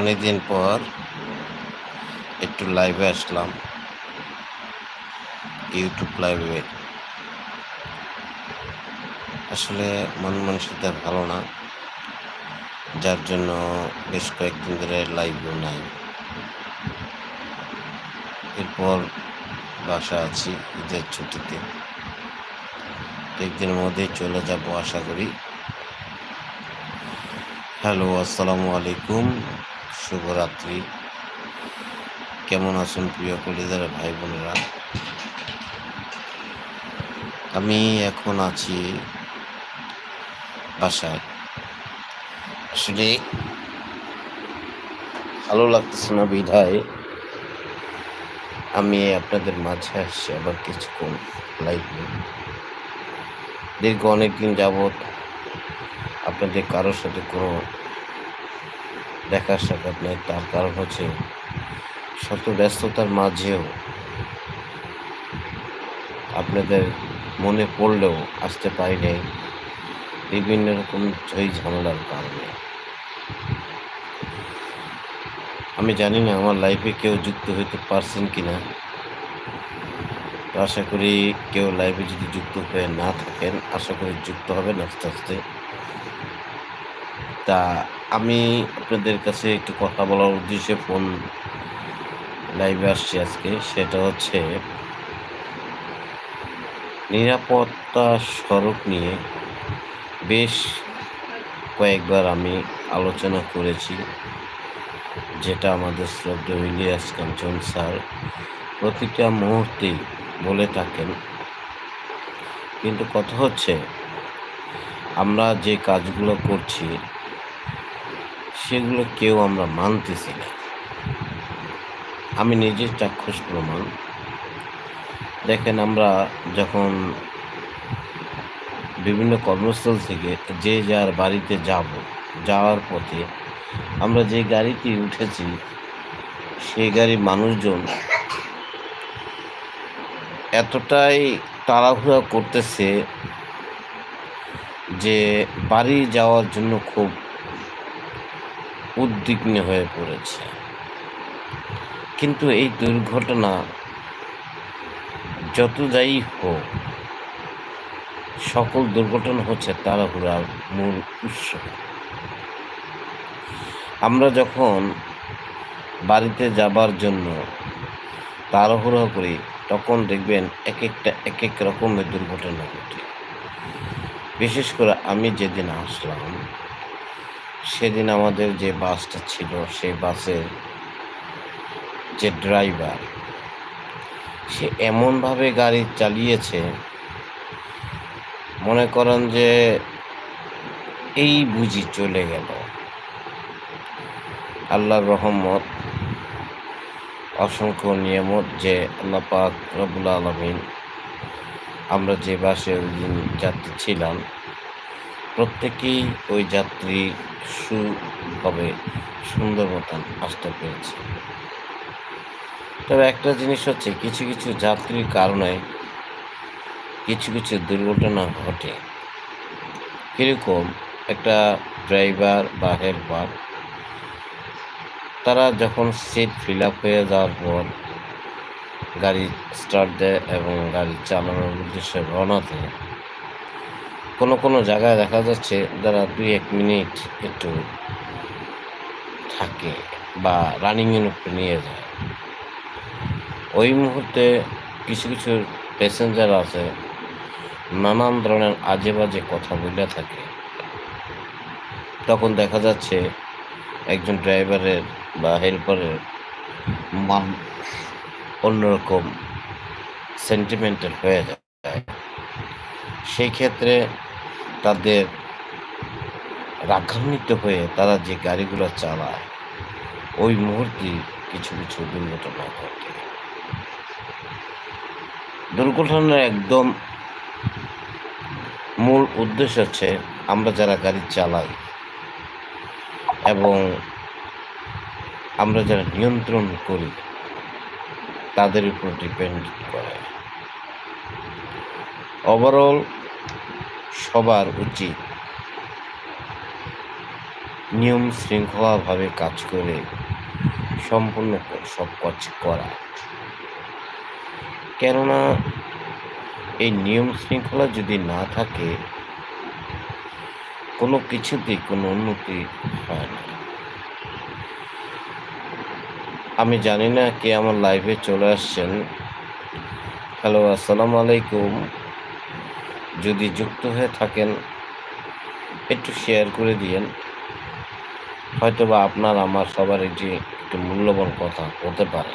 অনেকদিন পর একটু লাইভে আসলাম ইউটিউব লাইভে আসলে মন মানসিকতা ভালো না, যার জন্য বেশ কয়েকদিন ধরে লাইভও নাই। এরপর বাসা আছি ঈদের ছুটিতে। একদিনের মধ্যেই চলে যাব আশা করি। হ্যালো আসসালামু আলাইকুম। শুভরাত্রি। কেমন আছেন প্রিয় কলিদার ভাই বোনেরা? আমি এখন আছি বাসায়। আসলে ভালো লাগতেছে না বিধায় আমি আপনাদের মাঝে আসছি, আবার কিছুক্ষণ লাইভে দীর্ঘ অনেকদিন যাবৎ আপনাদের কারোর সাথে কোনো দেখা সাক্ষাৎ নেই তার কারণ হচ্ছে শত ব্যস্ততার মাঝেও আপনাদের মনে পড়লেও আসতে পারি নাই বিভিন্ন রকম ঝই ঝামেলার কারণে। আমি জানি না আমার লাইফে কেউ যুক্ত হইতে পারছেন কিনা। তো আশা করি কেউ লাইফে যদি যুক্ত হয়ে না থাকেন, আশা করি যুক্ত হবেন আস্তে আস্তে। তা আমি আপনাদের কাছে একটু কথা বলার উদ্দেশ্যে ফোন লাইভে আসছি আজকে। সেটা হচ্ছে, নিরাপত্তা সড়ক নিয়ে বেশ কয়েকবার আমি আলোচনা করেছি, যেটা আমাদের শ্রদ্ধা ইলিয়াস কাঞ্চন স্যার। প্রতিটা মুহূর্তেই বলে থাকেন। কিন্তু কথা হচ্ছে, আমরা যে কাজগুলো করছি সেগুলো কেউ আমরা মানতেছি না। আমি নিজের চাক্ষুষ প্রমাণ। দেখেন, আমরা যখন বিভিন্ন কর্মস্থল থেকে যে যার বাড়িতে যাব, যাওয়ার পথে আমরা যে গাড়িটি উঠেছি, সেই গাড়ির মানুষজন এতটাই তাড়াহুড়া করতেছে যে বাড়ি যাওয়ার জন্য খুব উদ্বিগ্ন হয়ে পড়েছে। কিন্তু এই দুর্ঘটনা যত যাই হোক, সকল দুর্ঘটনা হচ্ছে তাড়াহুড়ার মূল উৎস। আমরা যখন বাড়িতে যাবার জন্য তাড়াহুড়া করি, তখন দেখবেন এক একটা এক এক রকমের দুর্ঘটনা ঘটে। বিশেষ করে আমি যেদিন আসলাম সেদিন আমাদের যে বাসটা ছিল, সেই বাসের যে ড্রাইভার, সে এমনভাবে গাড়ি চালিয়েছে, মনে করেন যে এই বুঝি চলে গেল। আল্লাহর রহমত, অসংখ্য নিয়ামত যে আল্লাহ পাক রবুল আলমিন আমরা যে বাসে ওই দিন যাত্রী ছিলাম প্রত্যেকেই ওই যাত্রী সুভাবে সুন্দর মতন আসতে পেরেছে। তবে একটা জিনিস হচ্ছে, কিছু কিছু যাত্রীর কারণে কিছু কিছু দুর্ঘটনা ঘটে। কীরকম? একটা ড্রাইভার বা হেল্পার, তারা যখন সিট ফিল আপ হয়ে যাওয়ার পর গাড়ি স্টার্ট দেয় এবং গাড়ি চালানোর উদ্দেশ্যে রওনা দেয় কোনো কোনো জায়গায় দেখা যাচ্ছে যারা দুই এক মিনিট একটু থাকে বা রানিংয়ের উপরে নিয়ে যায়। ওই মুহূর্তে কিছু কিছু প্যাসেঞ্জার আছে, নানান ধরনের আজে বাজে কথা বলে থাকে। তখন দেখা যাচ্ছে একজন ড্রাইভারের বা হেল্পারের মান অন্যরকম সেন্টিমেন্টাল হয়ে যায়। সেই ক্ষেত্রে তাদের রাগান্বিত হয়ে তারা যে গাড়িগুলো চালায়, ওই মুহূর্তে কিছু কিছু দুর্ঘটনা ঘটে। দুর্ঘটনার একদম মূল উদ্দেশ্য হচ্ছে আমরা যারা গাড়ি চালাই এবং আমরা যারা নিয়ন্ত্রণ করি, তাদের উপর ডিপেন্ড করে। ওভারঅল সবার উচিত নিয়ম শৃঙ্খলাভাবে কাজ করে সম্পূর্ণ সব কাজ করা। কেননা এই নিয়ম শৃঙ্খলা যদি না থাকে, কোনো কিছুতেই কোনো উন্নতি হয় না। আমি জানি না কে আমার লাইভে চলে আসছেন। হ্যালো আসসালামু আলাইকুম। যদি যুক্ত হয়ে থাকেন, একটু শেয়ার করে দিয়েন। হয়তো বা আপনার, আমার সবার যে একটু মূল্যবান কথা হতে পারে।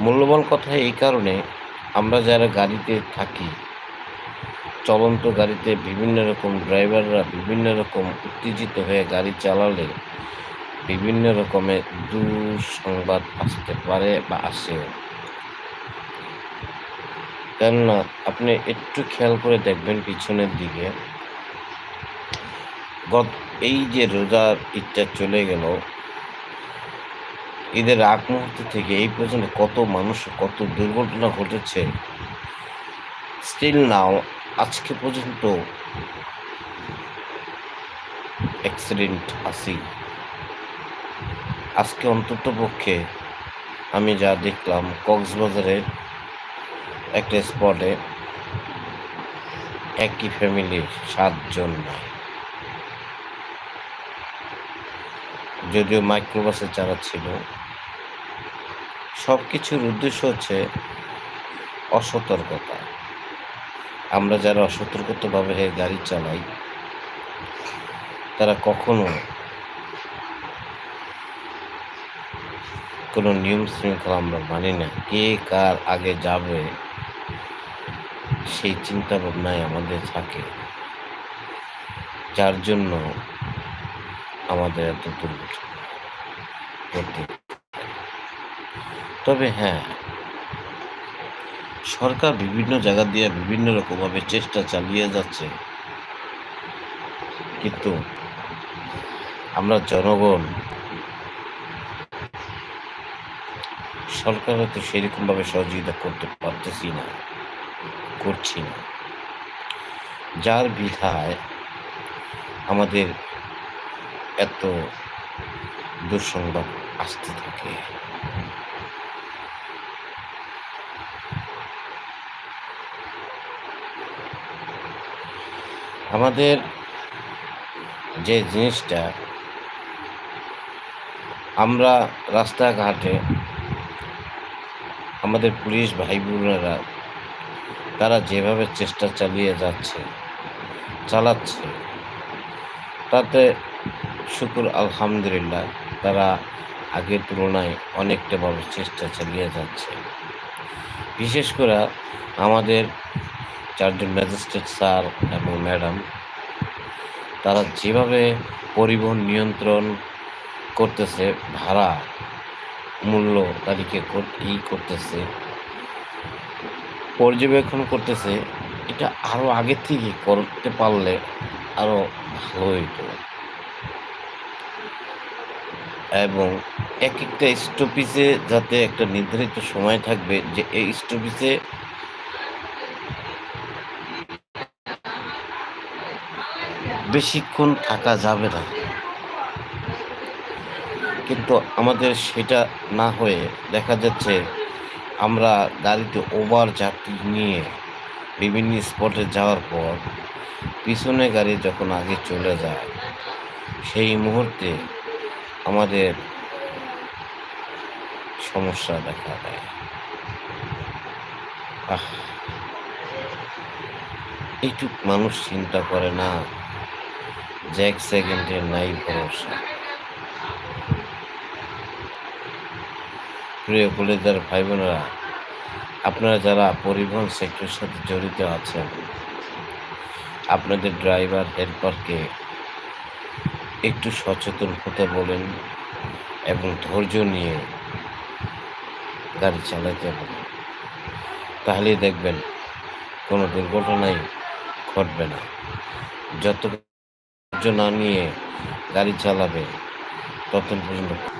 মূল্যবান কথা এই কারণে আমরা যারা গাড়িতে থাকি, চলন্ত গাড়িতে বিভিন্ন রকম ড্রাইভাররা বিভিন্ন রকম উত্তেজিত হয়ে গাড়ি চালালে বিভিন্ন রকমের দুঃসংবাদ আসতে পারে বা আসেও। কেননা আপনি একটু খেয়াল করে দেখবেন পিছনের দিকে। গত এই যে রোজার ঈদটা চলে গেল, ঈদের আগ মুহূর্ত থেকে এই পর্যন্ত কত মানুষ, কত দুর্ঘটনা ঘটেছে স্টিল নাও আজকে পর্যন্ত অ্যাক্সিডেন্ট আসি আজকে অন্তত পক্ষে আমি যা দেখলাম, কক্সবাজারের একটা স্পটে একই ফ্যামিলির সাতজন নাই যদিও মাইক্রোবাসে যারা ছিল সব কিছুর উদ্দেশ্য হচ্ছে অসতর্কতা। আমরা যারা অসতর্কতাভাবে গাড়ি চালাই, তারা কখনো কোনো নিয়ম শৃঙ্খলা আমরা মানি না। কে কার আগে যাবে সেই চিন্তা ভাবনায় আমাদের থাকে। যার জন্য আমাদের এত দুর্ঘটনা ঘটে। তবে হ্যাঁ সরকার বিভিন্ন জায়গা দিয়ে বিভিন্ন রকমভাবে চেষ্টা চালিয়ে যাচ্ছে। কিন্তু আমরা জনগণ সরকার হয়তো সেরকমভাবে সহযোগিতা করতে পারতেছি না। করছি না। যার বিধায় আমাদের এত দুঃসংবাদ আসতে থাকে। আমাদের যে জিনিসটা, আমরা রাস্তাঘাটে আমাদের পুলিশ ভাই বোনেরা তারা যেভাবে চেষ্টা চালিয়ে যাচ্ছে, চালাচ্ছে, তাতে শুকুর আলহামদুলিল্লাহ তারা আগের তুলনায় অনেকটা বড় চেষ্টা চালিয়ে যাচ্ছে। বিশেষ করে আমাদের চারজন ম্যাজিস্ট্রেট স্যার এবং ম্যাডাম, তারা যেভাবে পরিবহন নিয়ন্ত্রণ করতেছে, ভাড়া, মূল্য কর- ই করতেছে পর্যবেক্ষণ করতেছে, এটা আরও আগে থেকে করতে পারলে আরও ভালো হইতো। এবং এক একটা স্টপিসে যাতে একটা নির্ধারিত সময় থাকবে যে এই স্টপিসে বেশিক্ষণ থাকা যাবে না। কিন্তু আমাদের সেটা না হয়ে দেখা যাচ্ছে আমরা গাড়িতে ওভার যাত্রী নিয়ে বিভিন্ন স্পটে যাওয়ার পর পিছনে গাড়ি যখন আগে চলে যায়, সেই মুহূর্তে আমাদের সমস্যা দেখা দেয়। এইটুক মানুষ চিন্তা করে না, যে এক সেকেন্ডের নাই ভরসা। প্রিয় কলেজার ভাই বোনেরা আপনারা যারা পরিবহন সেক্টরের সাথে জড়িত আছেন, আপনাদের ড্রাইভার হেল্পারকে একটু সচেতন হতে বলেন এবং ধৈর্য নিয়ে গাড়ি চালাতে বলেন। তাহলেই দেখবেন কোনো দুর্ঘটনাই ঘটবে না। যত ধৈর্য না নিয়ে গাড়ি চালাবে তত পর্যন্ত